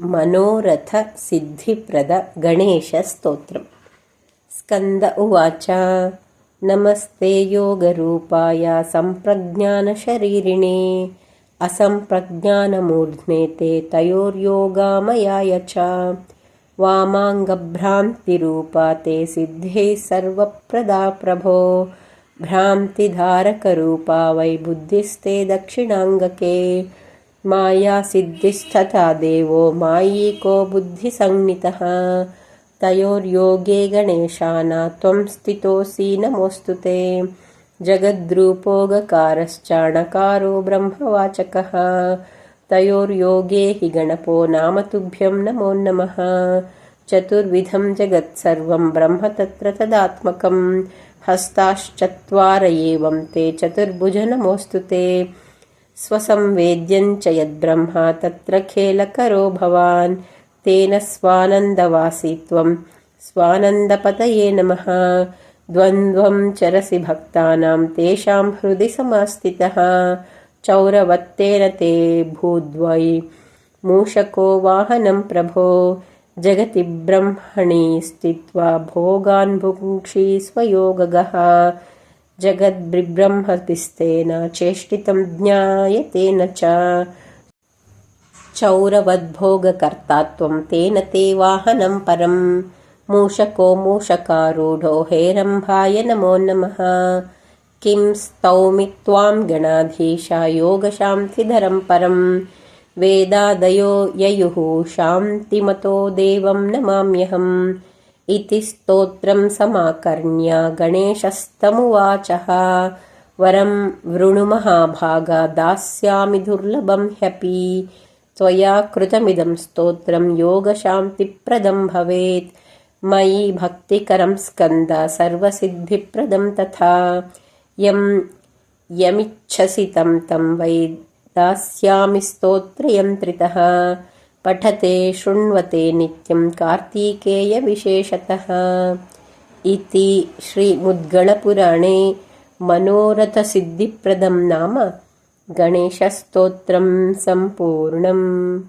मनोरथसिद्धिप्रदगणेशस्तोत्रम्। स्कन्द उवाच नमस्ते योगरूपाय सम्प्रज्ञानशरीरिणे असम्प्रज्ञानमूर्ध्ने ते तयोर्योगामयाय च। वामाङ्गभ्रान्तिरूपा ते सिद्धे सर्वप्रदा प्रभो। भ्रान्तिधारकरूपा वै बुद्धिस्ते दक्षिणाङ्गके मायासिद्धिस्तथा देवो मायिको बुद्धिसंज्ञितः तयोर्योगे गणेशाना त्वं स्थितोऽसि नमोऽस्तु ते। जगद्रूपोगकारश्चाणकारो ब्रह्मवाचकः। तयोर्योगे हि गणपो नाम तुभ्यं नमो नमः। चतुर्विधं जगत्सर्वं ब्रह्म तत्र तदात्मकम्। हस्ताश्चत्वार एवं ते चतुर्भुज नमोऽस्तु ते स्वसंवेद्यञ्च यद्ब्रह्मा तत्र खेलकरो भवान्। तेन स्वानन्दवासि त्वं। स्वानन्दपतये नमः। द्वन्द्वं चरसि भक्तानां तेषां हृदि समास्थितः। चौरवत्तेन ते भूद्वै। मूषको वाहनं प्रभो। जगति ब्रह्मणि स्थित्वा भोगान् भुङ्क्षि स्वयोगगः जगद्ब्रह्मपिस्तेन चेष्टितं ज्ञायतेन च। चौरवद्भोगकर्ता त्वं तेन ते वाहनं परं। मूषको मूषकारूढो हेरम्भाय नमो नमः। किं स्तौमि त्वां गणाधीशा योगशान्तिधरं परम् वेदादयो ययुः शान्तिमतो देवं नमाम्यहम् इति स्तोत्रं समाकर्ण्य गणेशस्तमुवाचः। वरं वृणुमहाभागा दास्यामि दुर्लभं ह्यपि। त्वया कृतमिदं स्तोत्रं योगशान्तिप्रदं भवेत्। मयि भक्तिकरं स्कन्द सर्वसिद्धिप्रदं तथा। यं यमिच्छसि तं तं वै दास्यामि स्तोत्रयन्त्रितः पठते शृण्वते नित्यं कार्तीकेयविशेषतः। इति श्रीमुद्गलपुराणे मनोरथसिद्धिप्रदं नाम गणेशस्तोत्रं सम्पूर्णम्